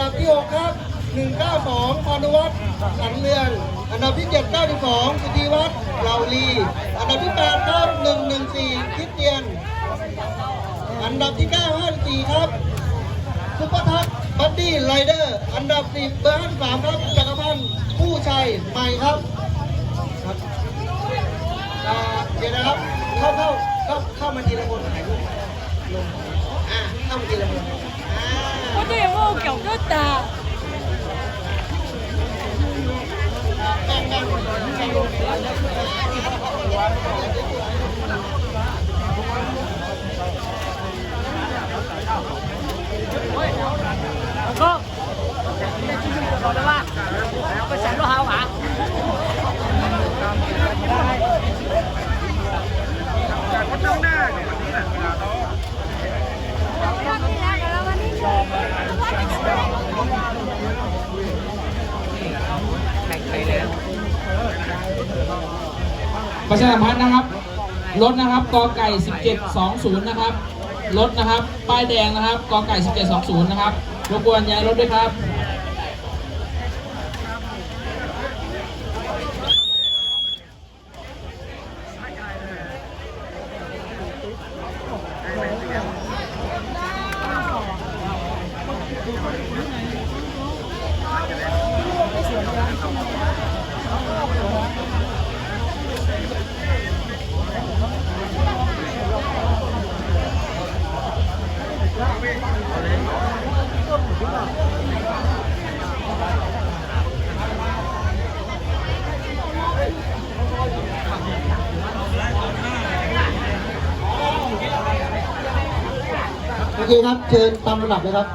ดับที่ 6 ครับ 192พานุวัฒน์สังเรือนอันดับที่ 7 92สุธีวัฒน์เหล่าลี อันดับที่ 8 ครับ 114คริสเตียน อันดับที่ 9 54 ครับซุปเปอร์ทักบัดดี้ไรเดอร์ อันดับ 10เบอร์53ครับจักรพันธ์ผู้ชัยใหม่ครับครับเดี๋ยวนะครับ เข้าเข้าเข้าเข้ามาทีละคนถ่ายรูปลงอ่าเข้ามาทีละ 的。 ประชาสัมพันธ์นะครับ รถนะครับกอไก่ 1720 นะครับ รถนะครับ ป้ายแดงนะครับกอไก่ 1720 นะครับ รบกวนย้ายรถด้วยครับ เคครับ เชิญตามระดับเลยครับ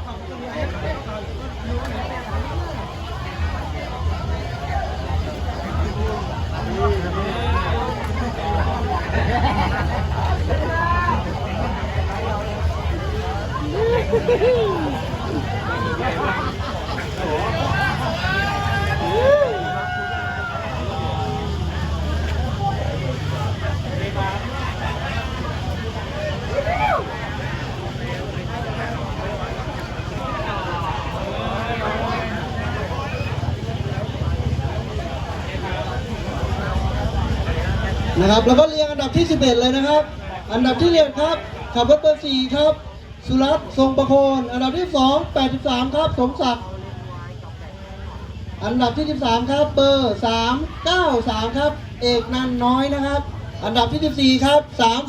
นะครับ แล้วก็เรียงอันดับที่ 11 เลยนะครับ อันดับที่เรียงครับ ขับรถเบอร์4ครับ สุรัตน์ทรงประโคนอันดับที่ 2 83 ครับ สมศักดิ์อันดับที่ 13 ครับ เบอร์ 393 ครับ เอกนันน้อยนะครับ อันดับที่ 14 ครับ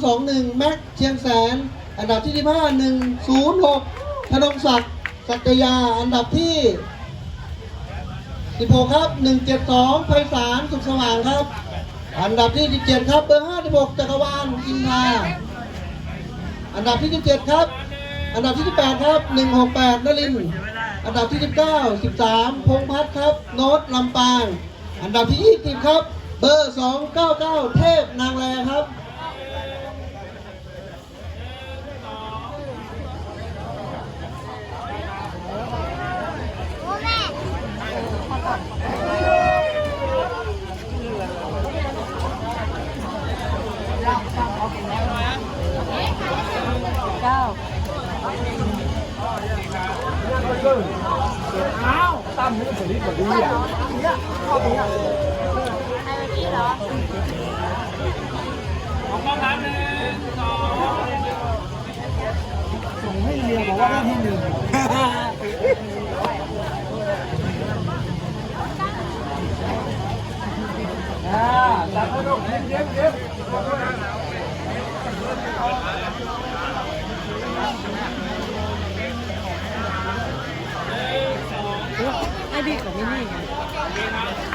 321 แม็กเชียงแสน อันดับที่ 15 106ธนงศักดิ์สัตยา อันดับที่ 16 ครับ 172ไพศาลสุขสว่างครับ อันดับที่ 17 ครับ เบอร์ 56 จักรวาลอินทาอันดับที่ 17 ครับ อันดับที่ 18 ครับ 168นลิน อันดับที่ 19 13 พงพัฒน์ครับ โน้ตลำปาง อันดับที่ 20 ครับ เบอร์ 299 เทพนางแลครับ เก้า ไอ้ดีของมินี่ ยง ไง